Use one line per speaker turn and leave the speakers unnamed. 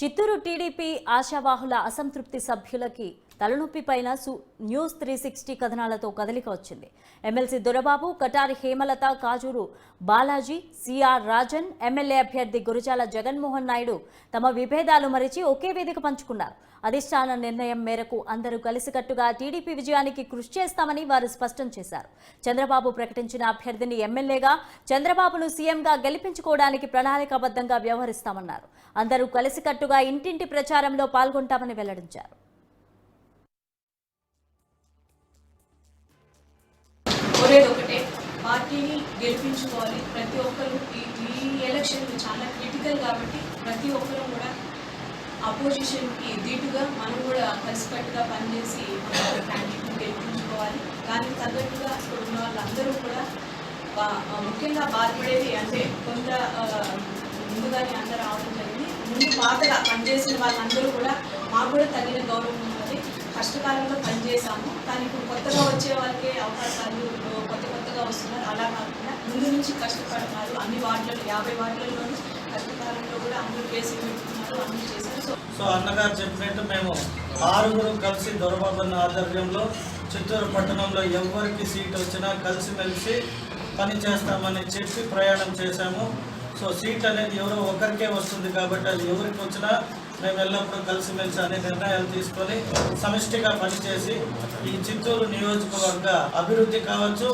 Chittoor TDP ఆశావాహుల అసంతృప్తి సభ్యులకి తలనొప్పి పైన న్యూస్ త్రీ సిక్స్టీ కథనాలతో కదలిక వచ్చింది. MLC Dorababu Katari Hemalatha Kajuru Balaji C R Rajan MLA అభ్యర్థి గురజాల జగన్మోహన్ నాయుడు తమ విభేదాలు మరిచి ఒకే వేదిక పంచుకున్నారు. అధిష్టాన నిర్ణయం మేరకు అందరూ కలిసికట్టుగా టీడీపీ విజయానికి కృషి చేస్తామని వారు స్పష్టం చేశారు. చంద్రబాబు ప్రకటించిన అభ్యర్థిని ఎమ్మెల్యేగా చంద్రబాబును సీఎంగా గెలిపించుకోవడానికి ప్రణాళికాబద్ధంగా వ్యవహరిస్తామన్నారు. అందరూ కలిసికట్టు కలిసికట్టుగా ఇంటింటి ప్రచారంలో పాల్గొంటామని వెల్లడించారు.
ఒకటే పార్టీని గెలిపించుకోవాలి. ప్రతి ఒక్కరు ఈ ఎలక్షన్ చాలా క్రిటికల్ కాబట్టి ప్రతి ఒక్కరు కూడా అపోజిషన్కి దీటుగా మనం కూడా కలిసికట్టుగా పనిచేసి క్యాండిడేట్ని గెలిపించుకోవాలి. దానికి తగ్గట్టుగా ఇక్కడ ఉన్న వాళ్ళందరూ కూడా ముఖ్యంగా బాధపడేది అంటే కొంత ముందుగానే అందరూ ఆలోచించారు ముందు పాతగా పనిచేసిన వాళ్ళందరూ కూడా మాకు కూడా తగిన గౌరవం ఉన్నది. కష్టకాలంలో పనిచేసాము కానీ ఇప్పుడు కొత్తగా వచ్చే వాళ్ళకే అవకాశాలు కొత్త కొత్తగా వస్తున్నారు. అలా కాకుండా ముందు నుంచి కష్టపడతారు. అన్ని వార్డులలో యాభై వార్డులలోనూ కష్టకాలంలో కూడా అందరూ కేసులు పెట్టుకున్నారు అన్ని చేశారు. సో
సో అన్నగారు చెప్పినట్టు మేము ఆరుగురు కలిసి దొరబాబన్న ఆధ్వర్యంలో చిత్తూరు పట్టణంలో ఎవరికి సీట్ వచ్చినా కలిసిమెలిసి పని చేస్తామని చెప్పి ప్రయాణం చేశాము. సో సీట్ అనేది ఎవరో ఒకరికే వస్తుంది కాబట్టి అది ఎవరికి వచ్చినా మేము ఎల్లప్పుడూ కలిసిమెలిసి అనే నిర్ణయాలు తీసుకొని సమిష్టిగా పనిచేసి ఈ చిత్తూరు నియోజకవర్గ అభివృద్ధి కావచ్చు